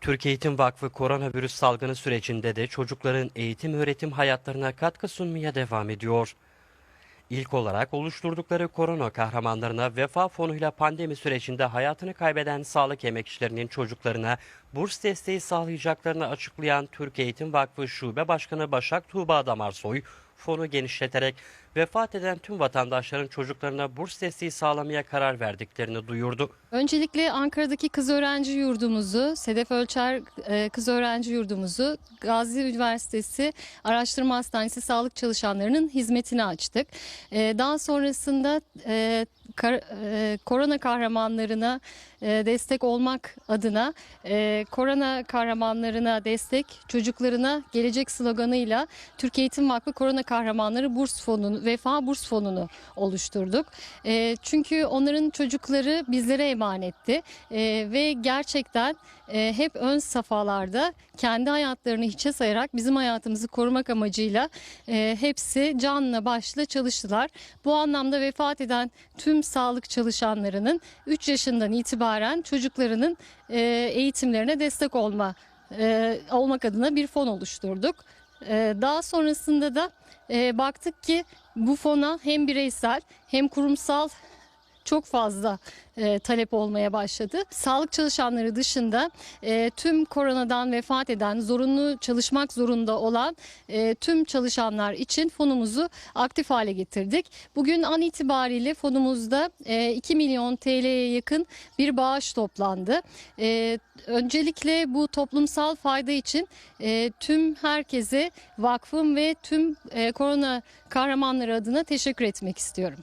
Türk Eğitim Vakfı koronavirüs salgını sürecinde de çocukların eğitim öğretim hayatlarına katkı sunmaya devam ediyor. İlk olarak oluşturdukları korona kahramanlarına Vefa Fonu'yla pandemi sürecinde hayatını kaybeden sağlık emekçilerinin çocuklarına burs desteği sağlayacaklarını açıklayan Türk Eğitim Vakfı Şube Başkanı Başak Tuğba Damarsoy, fonu genişleterek vefat eden tüm vatandaşların çocuklarına burs desteği sağlamaya karar verdiklerini duyurdu. Öncelikle Ankara'daki kız öğrenci yurdumuzu, Sedef Ölçer e, Kız Öğrenci Yurdumuzu Gazi Üniversitesi Araştırma Hastanesi sağlık çalışanlarının hizmetine açtık. E, Daha sonrasında e, kar- e, korona kahramanlarına e, destek olmak adına e, korona kahramanlarına destek çocuklarına gelecek sloganıyla Türk Eğitim Vakfı Korona Kahramanları Burs Fonu'nu, Vefa Burs Fonu'nu oluşturduk. E, çünkü onların çocukları bizlere emanetti E, ve gerçekten e, hep ön safhalarda kendi hayatlarını hiçe sayarak bizim hayatımızı korumak amacıyla e, hepsi canla başla çalıştılar. Bu anlamda vefat eden tüm sağlık çalışanlarının 3 yaşından itibaren çocuklarının e, eğitimlerine destek olma e, olmak adına bir fon oluşturduk. E, daha sonrasında da baktık ki bu fona hem bireysel hem kurumsal çok fazla e, talep olmaya başladı. Sağlık çalışanları dışında e, tüm koronadan vefat eden, zorunlu çalışmak zorunda olan e, tüm çalışanlar için fonumuzu aktif hale getirdik. Bugün an itibariyle fonumuzda e, 2 milyon TL'ye yakın bir bağış toplandı. E, öncelikle bu toplumsal fayda için e, tüm herkese vakfım ve tüm e, korona kahramanları adına teşekkür etmek istiyorum.